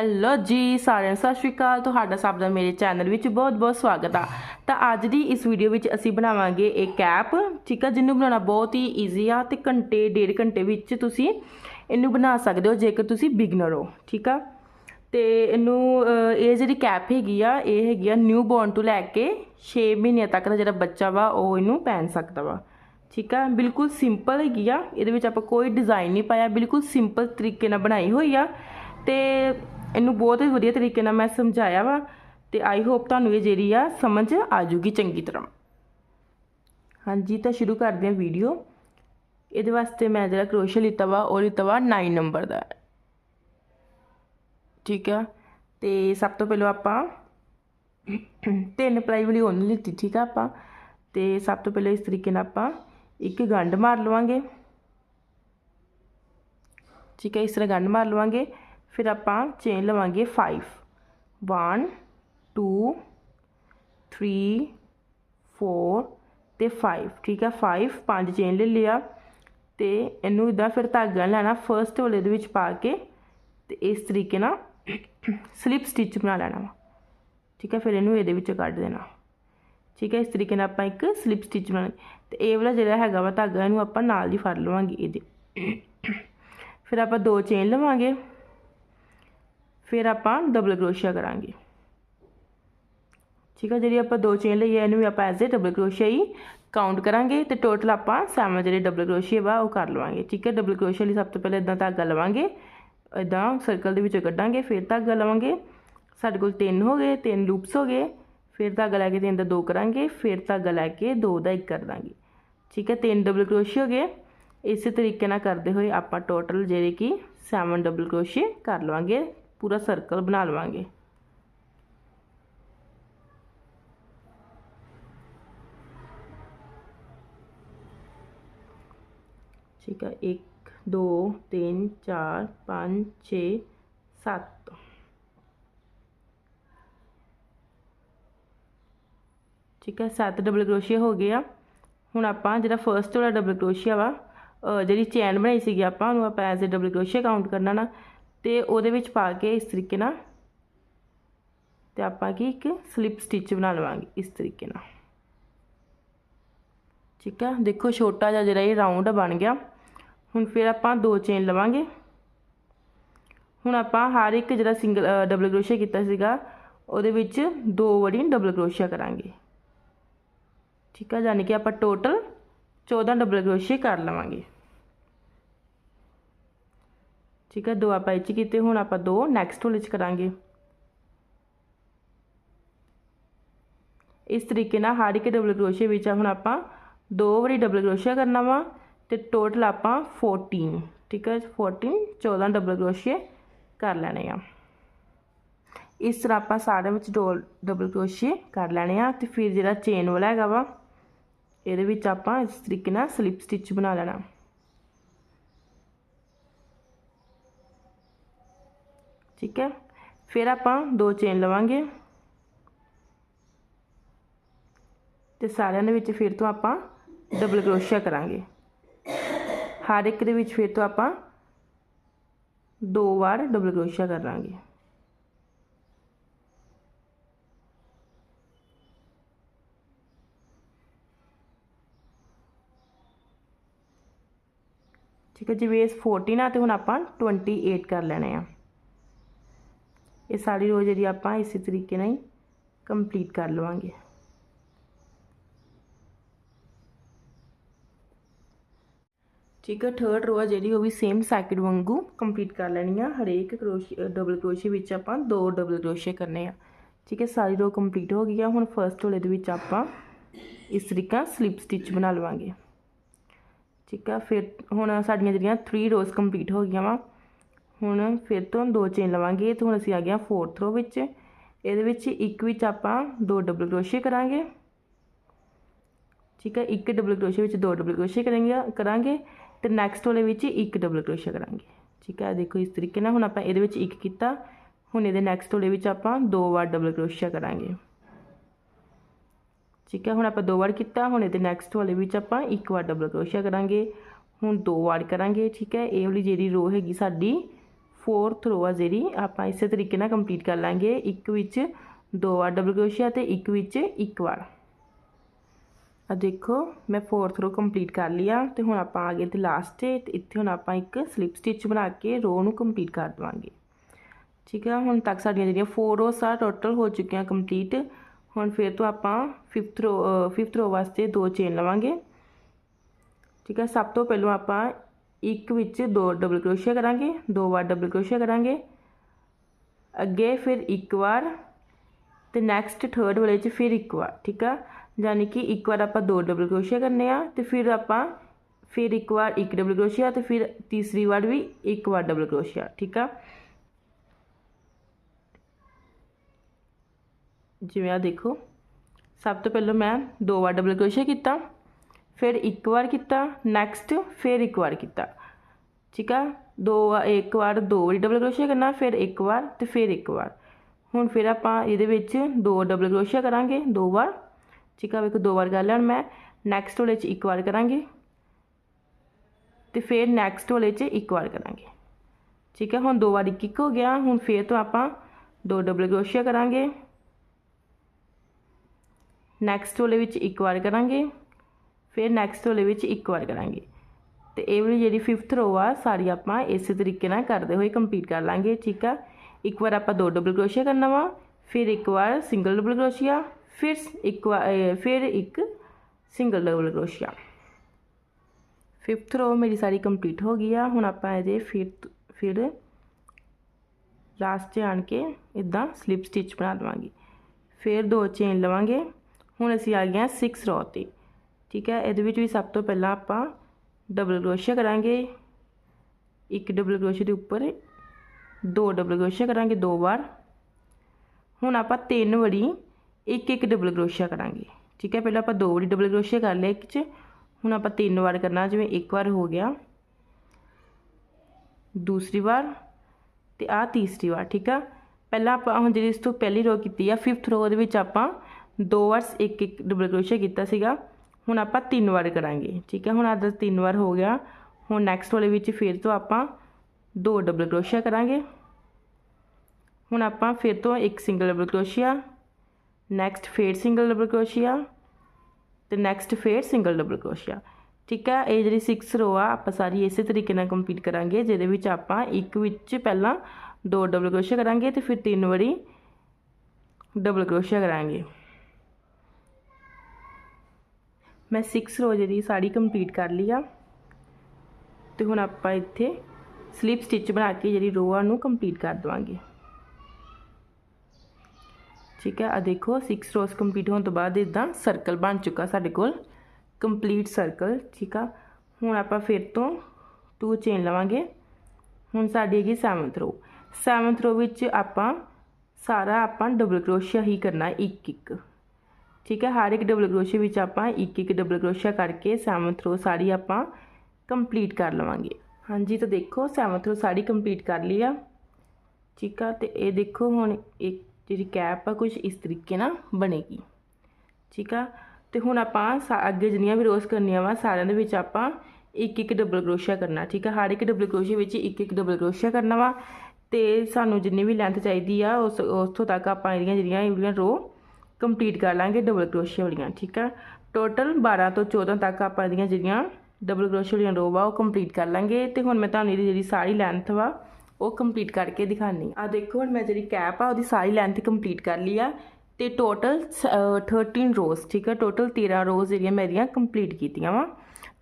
Hello ਜੀ, ਸਾਰਿਆਂ ਨੂੰ ਸਤਿ ਸ਼੍ਰੀ ਅਕਾਲ। ਤੁਹਾਡਾ ਸਭ ਦਾ ਮੇਰੇ ਚੈਨਲ ਵਿੱਚ ਬਹੁਤ-ਬਹੁਤ ਸਵਾਗਤ ਆ। ਤਾਂ ਅੱਜ ਦੀ ਇਸ ਵੀਡੀਓ ਵਿੱਚ ਅਸੀਂ ਬਣਾਵਾਂਗੇ ਇੱਕ ਕੈਪ ਠੀਕ ਆ? ਜਿਹਨੂੰ ਬਣਾਉਣਾ ਬਹੁਤ ਹੀ ਈਜ਼ੀ ਆ ਤੇ ਘੰਟੇ, ਡੇਢ ਘੰਟੇ ਵਿੱਚ ਤੁਸੀਂ ਇਹਨੂੰ ਬਣਾ ਸਕਦੇ ਹੋ, ਜੇਕਰ ਤੁਸੀਂ ਬਿਗਨਰ ਹੋ, ਠੀਕ ਆ? ਤੇ ਇਹਨੂੰ ਇਹ ਜਿਹੜੀ ਕੈਪ ਹੈਗੀ ਆ, ਇਹ ਹੈਗੀ ਆ ਨਿਊ ਬੋਰਨ ਤੋਂ ਲੈ ਕੇ 6 ਮਹੀਨਿਆਂ ਤੱਕ ਦਾ ਜਿਹੜਾ ਬੱਚਾ ਵਾ, ਉਹ ਇਹਨੂੰ ਪਹਿਨ ਸਕਦਾ ਵਾ। ਠੀਕ ਆ? ਬਿਲਕੁਲ ਸਿੰਪਲ ਹੈਗੀ ਆ। ਇਹਦੇ ਵਿੱਚ ਆਪਾਂ ਕੋਈ ਡਿਜ਼ਾਈਨ ਨਹੀਂ ਪਾਇਆ। ਬਿਲਕੁਲ ਸਿੰਪਲ ਤਰੀਕੇ ਨਾਲ ਬਣਾਈ ਹੋਈ ਆ। ਤੇ ਇਹਨੂੰ ਬਹੁਤ ਹੀ ਵਧੀਆ ਤਰੀਕੇ ਨਾਲ ਮੈਂ ਸਮਝਾਇਆ ਵਾ ਤੇ ਆਈ ਹੋਪ ਤੁਹਾਨੂੰ ਇਹ ਜਿਹੜੀ ਆ ਸਮਝ ਆ ਜੂਗੀ ਚੰਗੀ ਤਰ੍ਹਾਂ। ਹਾਂਜੀ, ਤਾਂ ਸ਼ੁਰੂ ਕਰਦੇ ਹਾਂ ਵੀਡੀਓ ਇਹਦੇ ਵਾਸਤੇ ਮੈਂ ਜਿਹੜਾ ਕਰੋਸ਼ੀਆ ਲਿੱਤਾ ਵਾ, ਉਹ ਲਿੱਤਾ ਵਾ 9 ਨੰਬਰ ਦਾ। ਠੀਕ ਆ? ਤੇ ਸਭ ਤੋਂ ਪਹਿਲਾਂ ਆਪਾਂ ਤਿੰਨ ਪਲਾਈ ਵਾਲੀ ਉਹਨ ਲਿੱਤੀ, ਠੀਕ ਆ ਆਪਾਂ? ਤੇ ਸਭ ਤੋਂ ਪਹਿਲਾਂ ਇਸ ਤਰੀਕੇ ਨਾਲ ਆਪਾਂ ਇੱਕ ਗੰਢ ਮਾਰ ਲਵਾਂਗੇ। ਠੀਕ ਹੈ ਇਸ ਤਰ੍ਹਾਂ ਗੰਢ ਮਾਰ ਲਵਾਂਗੇ। ਫਿਰ ਆਪਾਂ ਚੇਨ ਲਵਾਂਗੇ 5 1 2 3 4 ਤੇ 5 ਠੀਕ ਹੈ 5 ਪੰਜ ਚੇਨ ਲੈ ਲਿਆ ਤੇ ਇਹਨੂੰ ਇਦਾਂ ਫਿਰ ਧਾਗਾ ਲੈਣਾ ਫਰਸਟ ਵਾਲੇ ਦੇ ਵਿੱਚ ਪਾ ਕੇ ਤੇ ਇਸ ਤਰੀਕੇ ਨਾਲ ਸਲਿਪ ਸਟਿਚ ਬਣਾ ਲੈਣਾ ਵਾ। ਠੀਕ ਹੈ ਫਿਰ ਇਹਨੂੰ ਇਹਦੇ ਵਿੱਚੋਂ ਕੱਢ ਦੇਣਾ। ਠੀਕ ਹੈ ਇਸ ਤਰੀਕੇ ਨਾਲ ਆਪਾਂ ਇੱਕ ਸਲਿਪ ਸਟਿਚ ਬਣਾਉਣੀ ਤੇ ਇਹ ਵਾਲਾ ਜਿਹੜਾ ਹੈਗਾ ਵਾ ਧਾਗਾ, ਇਹਨੂੰ ਆਪਾਂ ਨਾਲ ਹੀ ਫੜ ਲਵਾਂਗੇ ਇਹਦੇ। ਫਿਰ ਆਪਾਂ ਦੋ ਚੇਨ ਲਵਾਂਗੇ। ਫਿਰ ਆਪਾਂ ਡਬਲ ਕਰੋਸ਼ੀਆ ਕਰਾਂਗੇ। ਠੀਕ ਹੈ ਜਿਹੜੀ ਆਪਾਂ ਦੋ ਚੇਨ ਲਈ ਹੈ ਇਹਨੂੰ ਵੀ ਆਪਾਂ ਐਜ਼ ਅ ਡਬਲ ਕਰੋਸ਼ੀਆ ਹੀ ਕਾਊਂਟ ਕਰਾਂਗੇ ਤੇ ਟੋਟਲ ਆਪਾਂ ਸੈਵਨ ਜਿਹੜੇ ਡਬਲ ਕਰੋਸ਼ੀਆ ਵਾ, ਉਹ ਕਰ ਲਵਾਂਗੇ। ਠੀਕ ਹੈ ਡਬਲ ਕਰੋਸ਼ੀਆ ਲਈ ਸਭ ਤੋਂ ਪਹਿਲਾਂ ਇਦਾਂ ਧਾਗਾ ਲਵਾਂਗੇ ਇਦਾਂ ਸਰਕਲ ਦੇ ਵਿੱਚੋਂ ਕੱਢਾਂਗੇ, ਫਿਰ ਧਾਗਾ ਲਵਾਂਗੇ। ਸਾਡੇ ਕੋਲ ਤਿੰਨ ਹੋ ਗਏ, ਤਿੰਨ ਲੂਪਸ ਹੋ ਗਏ, ਫਿਰ ਧਾਗਾ ਲੈ ਕੇ ਤਿੰਨ ਦਾ ਦੋ ਕਰਾਂਗੇ, ਫਿਰ ਧਾਗਾ ਲੈ ਕੇ ਦੋ ਦਾ ਇੱਕ ਕਰ ਦਾਂਗੇ। ਠੀਕ ਹੈ ਤਿੰਨ ਡਬਲ ਕਰੋਸ਼ੀਆ ਹੋ ਗਏ। ਇਸੇ ਤਰੀਕੇ ਨਾਲ ਕਰਦੇ ਹੋਏ ਆਪਾਂ ਟੋਟਲ ਜਿਹੜੇ ਕਿ 7 ਡਬਲ ਕਰੋਸ਼ੀਆ ਕਰ ਲਵਾਂਗੇ। ਪੂਰਾ ਸਰਕਲ ਬਣਾ ਲਵਾਂਗੇ ਠੀਕ ਹੈ 1 2 3 4 5 6 7 ਠੀਕ ਹੈ 7 ਡਬਲ ਕਰੋਸ਼ੀਆ ਹੋ ਗਏ ਆ ਹੁਣ ਆਪਾਂ ਜਿਹੜਾ ਫਰਸਟ ਵਾਲਾ ਡਬਲ ਕਰੋਸ਼ੀਆ ਵਾ ਅਹ ਜਿਹੜੀ ਚੈਨ ਬਣਾਈ ਸੀਗੀ ਆਪਾਂ ਉਹਨੂੰ ਆਪਾਂ as a double crochet count ਕਰਨਾ ਨਾ ਤੇ ਉਹਦੇ ਵਿੱਚ ਪਾ ਕੇ ਇਸ ਤਰੀਕੇ ਨਾਲ ਤੇ ਆਪਾਂ ਕੀ ਇੱਕ ਸਲਿਪ ਸਟਿਚ ਬਣਾ ਲਵਾਂਗੇ ਇਸ ਤਰੀਕੇ ਨਾਲ। ਠੀਕ ਹੈ? ਦੇਖੋ ਛੋਟਾ ਜਿਹਾ ਜਿਹੜਾ ਇਹ ਰਾਉਂਡ ਬਣ ਗਿਆ। ਹੁਣ ਫਿਰ ਆਪਾਂ ਦੋ ਚੇਨ ਲਵਾਂਗੇ। ਹੁਣ ਆਪਾਂ ਹਰ ਇੱਕ ਜਿਹੜਾ ਸਿੰਗਲ ਡਬਲ ਕਰੋਸ਼ੀਆ ਕੀਤਾ ਸੀਗਾ, ਉਹਦੇ ਵਿੱਚ ਦੋ ਵਾਰੀ ਡਬਲ ਕਰੋਸ਼ੀਆ ਕਰਾਂਗੇ। ਠੀਕ ਹੈ? ਯਾਨੀ ਕਿ ਆਪਾਂ ਟੋਟਲ 14 ਡਬਲ ਕਰੋਸ਼ੀਆ ਕਰ ਲਵਾਂਗੇ। ਠੀਕ ਹੈ, ਦੋ ਆਪਾਂ ਇਹ 'ਚ ਕੀਤੇ, ਹੁਣ ਆਪਾਂ ਦੋ ਨੈਕਸਟ ਵਾਲੇ 'ਚ ਕਰਾਂਗੇ। ਇਸ ਤਰੀਕੇ ਨਾਲ ਹਰ ਇੱਕ ਡਬਲ ਕਰੋਸ਼ੀਆ ਵਿੱਚ ਹੁਣ ਆਪਾਂ ਦੋ ਵਾਰੀ ਡਬਲ ਕਰੋਸ਼ੀਆ ਕਰਨਾ ਵਾ ਤੇ ਟੋਟਲ ਆਪਾਂ 14 ਠੀਕ ਹੈ 14 14 ਡਬਲ ਕਰੋਸ਼ੀਆ ਕਰ ਲੈਣੇ ਆ। ਇਸ ਤਰ੍ਹਾਂ ਆਪਾਂ ਸਾਰੇ ਵਿੱਚ ਡੋਲ ਡਬਲ ਕਰੋਸ਼ੀਆ ਕਰ ਲੈਣੇ ਆ ਤੇ ਫਿਰ ਜਿਹੜਾ ਚੇਨ ਵਾਲਾ ਹੈਗਾ ਵਾ, ਇਹਦੇ ਵਿੱਚ ਆਪਾਂ ਇਸ ਤਰੀਕੇ ਨਾਲ ਸਲਿਪ ਸਟਿਚ ਬਣਾ ਲੈਣਾ। ਠੀਕ ਹੈ? ਫਿਰ ਆਪਾਂ ਦੋ ਚੇਨ ਲਵਾਂਗੇ। ਤੇ ਸਾਰਿਆਂ ਦੇ ਵਿੱਚ ਫਿਰ ਤੋਂ ਆਪਾਂ ਡਬਲ ਕਰੋਸ਼ੀਆ ਕਰਾਂਗੇ। ਹਰ ਇੱਕ ਦੇ ਵਿੱਚ ਫਿਰ ਤੋਂ ਆਪਾਂ ਦੋ ਵਾਰ ਡਬਲ ਕਰੋਸ਼ੀਆ ਕਰਾਂਗੇ ਠੀਕ ਹੈ ਜਿਵੇਂ ਵੇਸ 14 ਆ ਤੇ ਹੁਣ ਆਪਾਂ 28 ਕਰ ਲੈਣੇ ਆ। ਇਹ ਸਾਰੀ ਰੋ ਜਿਹੜੀ ਆਪਾਂ ਇਸੇ ਤਰੀਕੇ ਨਾਲ ਹੀ ਕੰਪਲੀਟ ਕਰ ਲਵਾਂਗੇ ਠੀਕ ਹੈ ਥਰਡ ਰੋ ਆ ਜਿਹੜੀ ਉਹ ਵੀ ਸੇਮ ਸਾਈਕਲ ਵਾਂਗੂ ਕੰਪਲੀਟ ਕਰ ਲੈਣੀ ਆ ਹਰੇਕ ਕਰੋਸ਼ੀ ਡਬਲ ਕਰੋਸ਼ੀ ਵਿੱਚ ਆਪਾਂ ਦੋ ਡਬਲ ਕਰੋਸ਼ੀ ਕਰਨੇ ਆ ਠੀਕ ਹੈ ਸਾਰੀ ਰੋ ਕੰਪਲੀਟ ਹੋ ਗਈ ਆ ਹੁਣ ਫਰਸਟ ਵਾਲੇ ਦੇ ਵਿੱਚ ਆਪਾਂ ਇਸ ਤਰੀਕਾ ਸਲਿਪ ਸਟਿਚ ਬਣਾ ਲਵਾਂਗੇ ਠੀਕ ਆ ਫਿਰ ਹੁਣ ਸਾਡੀਆਂ ਜਿਹੜੀਆਂ 3 ਰੋਜ਼ ਕੰਪਲੀਟ ਹੋ ਗਈਆਂ ਵਾ ਹੁਣ ਫਿਰ ਤੋਂ ਦੋ ਚੇਨ ਲਵਾਂਗੇ। ਤੇ ਹੁਣ ਅਸੀਂ ਆ ਗਏ ਹਾਂ ਫੋਰਥ ਰੋ ਵਿੱਚ। ਇਹਦੇ ਵਿੱਚ ਇੱਕ ਵਿੱਚ ਆਪਾਂ ਦੋ ਡਬਲ ਕਰੋਸ਼ੀ ਕਰਾਂਗੇ। ਠੀਕ ਹੈ, ਇੱਕ ਡਬਲ ਕਰੋਸ਼ੀ ਵਿੱਚ ਦੋ ਡਬਲ ਕਰੋਸ਼ੀ ਕਰਾਂਗੇ ਕਰਾਂਗੇ ਤੇ ਨੈਕਸਟ ਵਾਲੇ ਵਿੱਚ ਇੱਕ ਡਬਲ ਕਰੋਸ਼ੀਆ ਕਰਾਂਗੇ। ਠੀਕ ਹੈ ਦੇਖੋ ਇਸ ਤਰੀਕੇ ਨਾਲ ਹੁਣ ਆਪਾਂ ਇਹਦੇ ਵਿੱਚ ਇੱਕ ਕੀਤਾ। ਹੁਣ ਇਹਦੇ ਨੈਕਸਟ ਵਾਲੇ ਵਿੱਚ ਆਪਾਂ ਦੋ ਵਾਰ ਡਬਲ ਕਰੋਸ਼ੀਆ ਕਰਾਂਗੇ। ਠੀਕ ਹੈ, ਹੁਣ ਆਪਾਂ ਦੋ ਵਾਰ ਕੀਤਾ। ਹੁਣ ਇਹਦੇ ਨੈਕਸਟ ਵਾਲੇ ਵਿੱਚ ਆਪਾਂ ਇੱਕ ਵਾਰ ਡਬਲ ਕਰੋਸ਼ੀਆ ਕਰਾਂਗੇ। ਹੁਣ ਦੋ ਵਾਰ ਕਰਾਂਗੇ। ਠੀਕ ਹੈ, ਇਹ ਵਾਲੀ ਜਿਹੜੀ ਰੋ ਹੈਗੀ ਸਾਡੀ ਫੋਰ ਥਰੋ ਆ ਜਿਹੜੀ, ਆਪਾਂ ਇਸੇ ਤਰੀਕੇ ਨਾਲ ਕੰਪਲੀਟ ਕਰ ਲਾਂਗੇ। ਇੱਕ ਵਿੱਚ ਦੋ ਵਾਰ ਡਬਲ ਕਰੋਸ਼ੀਆ ਤੇ ਇੱਕ ਵਿੱਚ ਇੱਕ ਵਾਰ। ਆ ਦੇਖੋ, ਮੈਂ ਫੋਰਥ ਰੋ ਕੰਪਲੀਟ ਕਰ ਲਿਆ ਤੇ ਹੁਣ ਆਪਾਂ ਆ ਗਏ ਤੇ ਲਾਸਟ ਤੇ ਇੱਥੇ ਹੁਣ ਆਪਾਂ ਇੱਕ ਸਲਿਪ ਸਟਿਚ ਬਣਾ ਕੇ ਰੋ ਨੂੰ ਕੰਪਲੀਟ ਕਰ ਦਵਾਂਗੇ। ਠੀਕ ਆ, ਹੁਣ ਤੱਕ ਸਾਡੀਆਂ ਜਿਹੜੀਆਂ ਫੋਰ ਰੋਸ ਆ ਟੋਟਲ ਹੋ ਚੁੱਕੀਆਂ ਕੰਪਲੀਟ ਹੁਣ ਫਿਰ ਤੋਂ ਆਪਾਂ ਫਿਫਥ ਰੋ ਫਿਫਥ ਰੋ ਵਾਸਤੇ ਦੋ ਚੇਨ ਲਵਾਂਗੇ। ਠੀਕ ਹੈ ਸਭ ਤੋਂ ਪਹਿਲਾਂ ਆਪਾਂ ਇੱਕ ਵਿੱਚ ਦੋ ਡਬਲ ਕਰੋਸ਼ੀਆ ਕਰਾਂਗੇ, ਦੋ ਵਾਰ ਡਬਲ ਕਰੋਸ਼ੀਆ ਕਰਾਂਗੇ। ਅੱਗੇ ਫਿਰ ਇੱਕ ਵਾਰ ਤੇ ਨੈਕਸਟ ਥਰਡ ਵਾਲੇ 'ਚ ਫਿਰ ਇੱਕ ਵਾਰ, ਠੀਕ ਆ? ਯਾਨੀ ਕਿ ਇੱਕ ਵਾਰ ਆਪਾਂ ਦੋ ਡਬਲ ਕਰੋਸ਼ੀਆ ਕਰਨੇ ਆ ਤੇ ਫਿਰ ਆਪਾਂ ਫਿਰ ਇੱਕ ਵਾਰ ਇੱਕ ਡਬਲ ਕਰੋਸ਼ੀਆ ਤੇ ਫਿਰ ਤੀਸਰੀ ਵਾਰ ਵੀ ਇੱਕ ਵਾਰ ਡਬਲ ਕਰੋਸ਼ੀਆ ਠੀਕ ਆ? ਜਿਵੇਂ ਆ ਦੇਖੋ, ਸਭ ਤੋਂ ਪਹਿਲਾਂ ਮੈਂ ਦੋ ਵਾਰ ਡਬਲ ਕਰੋਸ਼ੀਆ ਕੀਤਾ। ਫਿਰ ਇੱਕ ਵਾਰ ਕੀਤਾ ਨੈਕਸਟ ਫਿਰ ਇੱਕ ਵਾਰ ਕੀਤਾ। ਠੀਕ ਆ? ਦੋ ਇੱਕ ਵਾਰ ਦੋ ਵਾਰੀ ਡਬਲ ਕਰੋਸ਼ੀਆ ਕਰਨਾ, ਫਿਰ ਇੱਕ ਵਾਰ ਤੇ ਫਿਰ ਇੱਕ ਵਾਰ। ਹੁਣ ਫਿਰ ਆਪਾਂ ਇਹਦੇ ਵਿੱਚ ਦੋ ਡਬਲ ਕਰੋਸ਼ੀਆ ਕਰਾਂਗੇ, ਦੋ ਵਾਰ। ਠੀਕ ਆ? ਵੇਖੋ, ਦੋ ਵਾਰ ਕਰ ਲੈਣ ਮੈਂ। ਨੈਕਸਟ ਵਾਲੇ 'ਚ ਇੱਕ ਵਾਰ ਕਰਾਂਗੇ। ਤੇ ਫਿਰ ਨੈਕਸਟ ਵਾਲੇ 'ਚ ਇੱਕ ਵਾਰ ਕਰਾਂਗੇ। ਠੀਕ ਹੈ ਹੁਣ ਦੋ ਵਾਰ ਇੱਕ ਇੱਕ ਹੋ ਗਿਆ। ਹੁਣ ਫਿਰ ਤੋਂ ਆਪਾਂ ਦੋ ਡਬਲ ਕਰੋਸ਼ੀਆ ਕਰਾਂਗੇ। ਨੈਕਸਟ ਵਾਲੇ ਵਿੱਚ ਇੱਕ ਵਾਰ ਕਰਾਂਗੇ। ਫਿਰ ਨੈਕਸਟ ਰੋ ਦੇ ਵਿੱਚ ਇੱਕ ਵਾਰ ਕਰਾਂਗੇ। ਤੇ ਇਹ ਵਾਲੀ ਜਿਹੜੀ 5th ਰੋ ਆ, ਸਾਰੀ ਆਪਾਂ ਇਸੇ ਤਰੀਕੇ ਨਾਲ ਕਰਦੇ ਹੋਏ ਕੰਪਲੀਟ ਕਰ ਲਾਂਗੇ, ਠੀਕ ਆ? ਇੱਕ ਵਾਰ ਆਪਾਂ ਦੋ ਡਬਲ ਕਰੋਸ਼ੀਆ ਕਰਨਾ ਵਾ, ਫਿਰ ਇੱਕ ਵਾਰ ਸਿੰਗਲ ਡਬਲ ਕਰੋਸ਼ੀਆ ਫਿਰ ਇੱਕ ਵਾਰ ਫਿਰ ਇੱਕ ਸਿੰਗਲ ਡਬਲ ਕਰੋਸ਼ੀਆ 5th ਰੋ ਮੇਰੀ ਸਾਰੀ ਕੰਪਲੀਟ ਹੋ ਗਈ ਆ, ਹੁਣ ਆਪਾਂ ਇਹਦੇ ਫਿਰ ਫਿਰ ਲਾਸਟ 'ਚ ਆਣ ਕੇ ਇਦਾਂ ਸਲਿਪ ਸਟਿਚ ਬਣਾ ਦਵਾਂਗੇ। ਫਿਰ ਦੋ ਚੇਨ ਲਵਾਂਗੇ, ਹੁਣ ਅਸੀਂ ਆ ਗਏ ਹਾਂ 6 ਰੋ ਤੇ। ਠੀਕ ਹੈ ਇਹਦੇ ਵਿੱਚ ਵੀ ਸਭ ਤੋਂ ਪਹਿਲਾਂ ਆਪਾਂ ਡਬਲ ਕਰੋਸ਼ੀਆ ਕਰਾਂਗੇ ਇੱਕ ਡਬਲ ਕਰੋਸ਼ੀਆ ਦੇ ਉੱਪਰ ਦੋ ਡਬਲ ਕਰੋਸ਼ੀਆ ਕਰਾਂਗੇ ਦੋ ਵਾਰ ਹੁਣ ਆਪਾਂ ਤਿੰਨ ਵਾਰੀ ਇੱਕ ਇੱਕ ਡਬਲ ਕਰੋਸ਼ੀਆ ਕਰਾਂਗੇ ਠੀਕ ਹੈ ਪਹਿਲਾਂ ਆਪਾਂ ਦੋ ਵਾਰੀ ਡਬਲ ਕਰੋਸ਼ੀਆ ਕਰ ਲਿਆ ਇੱਕ 'ਚ ਹੁਣ ਆਪਾਂ ਤਿੰਨ ਵਾਰ ਕਰਨਾ ਜਿਵੇਂ ਇੱਕ ਵਾਰ ਹੋ ਗਿਆ ਦੂਸਰੀ ਵਾਰ ਤੇ ਆ ਤੀਸਰੀ ਵਾਰ ਠੀਕ ਆ ਪਹਿਲਾਂ ਆਪਾਂ ਹੁਣ ਜਿਹੜੀ ਇਸ ਤੋਂ ਪਹਿਲੀ ਰੋ ਕੀਤੀ ਆ 5th ਰੋ ਦੇ ਵਿੱਚ ਆਪਾਂ ਦੋ ਵਾਰ ਇੱਕ ਇੱਕ ਡਬਲ ਕਰੋਸ਼ੀਆ ਕੀਤਾ ਸੀਗਾ ਹੁਣ ਆਪਾਂ ਤਿੰਨ ਵਾਰ ਕਰਾਂਗੇ, ਠੀਕ ਹੈ? ਹੁਣ ਅੱਜ ਤਿੰਨ ਵਾਰ ਹੋ ਗਿਆ। ਹੁਣ ਨੈਕਸਟ ਵਾਲੇ ਵਿੱਚ ਫਿਰ ਤੋਂ ਆਪਾਂ ਦੋ ਡਬਲ ਕਰੋਸ਼ੀਆ ਕਰਾਂਗੇ। ਹੁਣ ਆਪਾਂ ਫਿਰ ਤੋਂ ਇੱਕ ਸਿੰਗਲ ਡਬਲ ਕਰੋਸ਼ੀਆ ਨੈਕਸਟ ਫੇਰ ਸਿੰਗਲ ਡਬਲ ਕਰੋਸ਼ੀਆ ਤੇ ਨੈਕਸਟ ਫੇਰ ਸਿੰਗਲ ਡਬਲ ਕਰੋਸ਼ੀਆ ਠੀਕ ਹੈ? ਇਹ ਜਿਹੜੀ 6 ਰੋ ਆ, ਆਪਾਂ ਸਾਰੀ ਇਸੇ ਤਰੀਕੇ ਨਾਲ ਕੰਪਲੀਟ ਕਰਾਂਗੇ, ਜਿਹਦੇ ਵਿੱਚ ਆਪਾਂ ਇੱਕ ਵਿੱਚ ਪਹਿਲਾਂ ਦੋ ਡਬਲ ਕਰੋਸ਼ੀਆ ਕਰਾਂਗੇ ਤੇ ਫਿਰ ਤਿੰਨ ਵਾਰੀ ਡਬਲ ਕਰੋਸ਼ੀਆ ਕਰਾਂਗੇ। ਮੈਂ 6 ਰੋ ਜਿਹੜੀ ਸਾੜੀ ਕੰਪਲੀਟ ਕਰ ਲਈ ਆ। ਤੇ ਹੁਣ ਆਪਾਂ ਇੱਥੇ ਸਲਿਪ ਸਟਿਚ ਬਣਾ ਕੇ ਜਿਹੜੀ ਰੋ ਆ ਨੂੰ ਕੰਪਲੀਟ ਕਰ ਦਵਾਂਗੇ। ਠੀਕ ਹੈ ਆ ਦੇਖੋ 6 ਰੋਜ਼ ਕੰਪਲੀਟ ਹੋਣ ਤੋਂ ਬਾਅਦ ਇਦਾਂ ਸਰਕਲ ਬਣ ਚੁੱਕਾ ਸਾਡੇ ਕੋਲ। ਕੰਪਲੀਟ ਸਰਕਲ ਠੀਕ ਆ। ਹੁਣ ਆਪਾਂ ਫਿਰ ਤੋਂ 2 ਚੇਨ ਲਵਾਂਗੇ। ਹੁਣ ਸਾਡੀ ਹੈਗੀ 7th ਰੋ 7th ਰੋ ਵਿੱਚ ਆਪਾਂ ਸਾਰਾ ਆਪਾਂ ਡਬਲ ਕਰੋਸ਼ੀਆ ਹੀ ਕਰਨਾ ਇੱਕ ਇੱਕ ਠੀਕ ਹੈ, ਹਰ ਇੱਕ ਡਬਲ ਕਰੋਸ਼ੀਆ ਵਿੱਚ ਆਪਾਂ ਇੱਕ ਇੱਕ ਡਬਲ ਕਰੋਸ਼ੀਆ ਕਰਕੇ 7th ਰੋ ਸਾੜੀ ਆਪਾਂ ਕੰਪਲੀਟ ਕਰ ਲਵਾਂਗੇ। ਹਾਂਜੀ, ਤਾਂ ਦੇਖੋ 7th ਰੋ ਸਾੜੀ ਕੰਪਲੀਟ ਕਰ ਲਈ ਆ। ਠੀਕ ਆ, ਤੇ ਇਹ ਦੇਖੋ ਹੁਣ ਇੱਕ ਜਿਹੜੀ ਕੈਪ ਆ ਕੁਝ ਇਸ ਤਰੀਕੇ ਨਾਲ ਬਣੇਗੀ। ਠੀਕ ਆ, ਤੇ ਹੁਣ ਆਪਾਂ ਅੱਗੇ ਜਿੰਨੀਆਂ ਵੀ ਰੋਜ਼ ਕਰਨੀਆਂ ਵਾ, ਸਾਰਿਆਂ ਦੇ ਵਿੱਚ ਆਪਾਂ ਇੱਕ ਇੱਕ ਡਬਲ ਕਰੋਸ਼ੀਆ ਕਰਨਾ। ਠੀਕ ਆ, ਹਰ ਇੱਕ ਡਬਲ ਕਰੋਸ਼ੀਆ ਵਿੱਚ ਇੱਕ ਇੱਕ ਡਬਲ ਕਰੋਸ਼ੀਆ ਕਰਨਾ ਵਾ, ਤੇ ਸਾਨੂੰ ਜਿੰਨੀ ਵੀ ਲੈਂਥ ਚਾਹੀਦੀ ਆ, ਉਸ ਉੱਥੋਂ ਤੱਕ ਆਪਾਂ ਇਹਦੀਆਂ ਜਿਹੜੀਆਂ ਇਹਦੀਆਂ ਰੋ ਕੰਪਲੀਟ ਕਰ ਲਾਂਗੇ ਡਬਲ ਕਰੋਸ਼ੀਆ ਵਾਲੀਆਂ, ਠੀਕ ਆ? ਟੋਟਲ 12 ਤੋਂ 14 ਤੱਕ ਆਪਾਂ ਇਹਦੀਆਂ ਜਿਹੜੀਆਂ ਡਬਲ ਕਰੋਸ਼ੀਆ ਵਾਲੀਆਂ ਰੋ ਵਾ ਉਹ ਕੰਪਲੀਟ ਕਰ ਲਾਂਗੇ। ਤੇ ਹੁਣ ਮੈਂ ਤੁਹਾਨੂੰ ਇਹਦੀ ਜਿਹੜੀ ਸਾਰੀ ਲੈਂਥ ਵਾ, ਉਹ ਕੰਪਲੀਟ ਕਰਕੇ ਦਿਖਾਣੀ ਆ ਦੇਖੋ, ਹੁਣ ਮੈਂ ਜਿਹੜੀ ਕੈਪ ਆ, ਉਹਦੀ ਸਾਰੀ ਲੈਂਥ ਕੰਪਲੀਟ ਕਰ ਲਈ ਆ। ਤੇ ਟੋਟਲ 13 ਰੋਜ਼ ਠੀਕ ਆ? ਟੋਟਲ 13 ਰੋਜ਼ ਜਿਹੜੀਆਂ ਮੇਰੀਆਂ ਕੰਪਲੀਟ ਕੀਤੀਆਂ ਵਾ।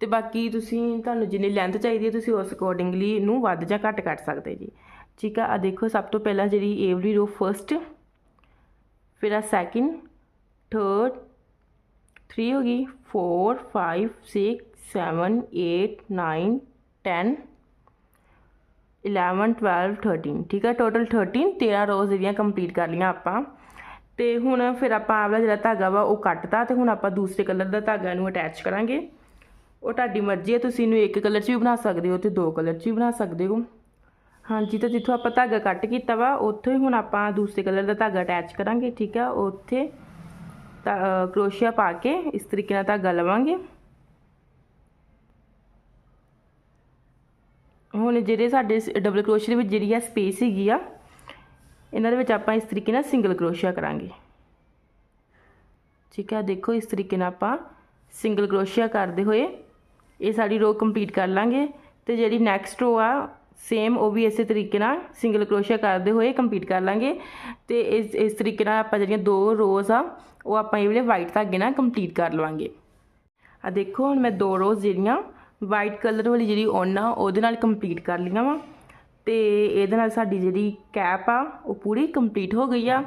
ਤੇ ਬਾਕੀ ਤੁਸੀਂ, ਤੁਹਾਨੂੰ ਜਿੰਨੀ ਲੈਂਥ ਚਾਹੀਦੀ ਹੈ ਤੁਸੀਂ ਉਸ ਅਕੋਰਡਿੰਗਲੀ ਇਹਨੂੰ ਵੱਧ ਜਾਂ ਘੱਟ ਕਰ ਸਕਦੇ ਜੀ। ਠੀਕ ਆ? ਆ ਦੇਖੋ, ਸਭ ਤੋਂ ਪਹਿਲਾਂ ਜਿਹੜੀ ਏਵਰੀ ਰੋ ਫਰਸਟ ਫਿਰ ਆ ਸੈਕਿੰਡ ਥਰਡ 3 ਹੋ ਗਈ 4 5 6 7 8 9 10 11 12 13 ਠੀਕ ਹੈ ਟੋਟਲ 13 13 ਰੋਜ਼ ਜਿਹੜੀਆਂ ਕੰਪਲੀਟ ਕਰ ਲੀਆਂ ਆਪਾਂ। ਤੇ ਹੁਣ ਫਿਰ ਆਪਾਂ ਆਵਲਾ ਜਿਹੜਾ ਧਾਗਾ ਵਾ, ਉਹ ਕੱਟਤਾ ਤੇ ਹੁਣ ਆਪਾਂ ਦੂਸਰੇ ਕਲਰ ਦਾ ਧਾਗਾ ਨੂੰ ਅਟੈਚ ਕਰਾਂਗੇ। ਉਹ ਤੁਹਾਡੀ ਮਰਜ਼ੀ ਹੈ, ਤੁਸੀਂ ਇਹਨੂੰ ਇੱਕ ਕਲਰ 'ਚ ਵੀ ਬਣਾ ਸਕਦੇ ਹੋ ਤੇ ਦੋ ਕਲਰ 'ਚ ਵੀ ਬਣਾ ਸਕਦੇ ਹੋ। ਹਾਂਜੀ, ਤਾਂ ਜਿੱਥੋਂ ਆਪਾਂ ਧਾਗਾ ਕੱਟ ਕੀਤਾ ਵਾ, ਉੱਥੋਂ ਹੀ ਹੁਣ ਆਪਾਂ ਦੂਸਰੇ ਕਲਰ ਦਾ ਧਾਗਾ ਅਟੈਚ ਕਰਾਂਗੇ, ਠੀਕ ਆ ਉੱਥੇ ਤਾਂ ਕਰੋਸ਼ੀਆ ਪਾ ਕੇ ਇਸ ਤਰੀਕੇ ਨਾਲ ਧਾਗਾ ਲਵਾਂਗੇ ਹੁਣ ਜਿਹੜੇ ਸਾਡੇ ਡਬਲ ਕਰੋਸ਼ੀਆ ਦੇ ਵਿੱਚ ਜਿਹੜੀ ਆ ਸਪੇਸ ਹੈਗੀ ਆ, ਇਹਨਾਂ ਦੇ ਵਿੱਚ ਆਪਾਂ ਇਸ ਤਰੀਕੇ ਨਾਲ ਸਿੰਗਲ ਕਰੋਸ਼ੀਆ ਕਰਾਂਗੇ। ਠੀਕ ਹੈ ਦੇਖੋ ਇਸ ਤਰੀਕੇ ਨਾਲ ਆਪਾਂ ਸਿੰਗਲ ਕਰੋਸ਼ੀਆ ਕਰਦੇ ਹੋਏ ਇਹ ਸਾਡੀ ਰੋ ਕੰਪਲੀਟ ਕਰ ਲਾਂਗੇ ਤੇ ਜਿਹੜੀ ਨੈਕਸਟ ਰੋ ਆ ਸੇਮ ਉਹ ਵੀ ਇਸੇ ਤਰੀਕੇ ਨਾਲ ਸਿੰਗਲ ਕਰੋਸ਼ੀਆ ਕਰਦੇ ਹੋਏ ਕੰਪਲੀਟ ਕਰ ਲਾਂਗੇ। ਤੇ ਇਸ ਇਸ ਤਰੀਕੇ ਨਾਲ ਆਪਾਂ ਜਿਹੜੀਆਂ ਦੋ ਰੋਜ਼ ਆ, ਉਹ ਆਪਾਂ ਇਹ ਵਾਲੇ ਵਾਈਟ ਧਾਗੇ ਨਾਲ ਕੰਪਲੀਟ ਕਰ ਲਵਾਂਗੇ। ਆ ਦੇਖੋ, ਹੁਣ ਮੈਂ ਦੋ ਰੋਜ਼ ਜਿਹੜੀਆਂ ਵਾਈਟ ਕਲਰ ਵਾਲੀ ਜਿਹੜੀ ਓਨ ਆ ਉਹਦੇ ਨਾਲ ਕੰਪਲੀਟ ਕਰ ਲਈਆਂ ਵਾ। ਤੇ ਇਹਦੇ ਨਾਲ ਸਾਡੀ ਜਿਹੜੀ ਕੈਪ ਆ, ਉਹ ਪੂਰੀ ਕੰਪਲੀਟ ਹੋ ਗਈ ਆ।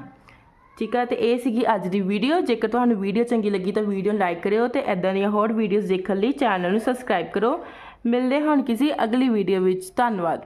ਠੀਕ ਆ, ਤੇ ਇਹ ਸੀਗੀ ਅੱਜ ਦੀ ਵੀਡੀਓ ਜੇਕਰ ਤੁਹਾਨੂੰ ਵੀਡੀਓ ਚੰਗੀ ਲੱਗੀ ਤਾਂ ਵੀਡੀਓ ਨੂੰ ਲਾਈਕ ਕਰਿਓ ਤੇ ਐਦਾਂ ਦੀਆਂ ਹੋਰ ਵੀਡੀਓਜ਼ ਦੇਖਣ ਲਈ ਚੈਨਲ ਨੂੰ ਸਬਸਕ੍ਰਾਈਬ ਕਰੋ। ਮਿਲਦੇ ਹਾਂ ਹੁਣ ਕਿਸੇ ਅਗਲੀ ਵੀਡੀਓ ਵਿੱਚ। ਧੰਨਵਾਦ।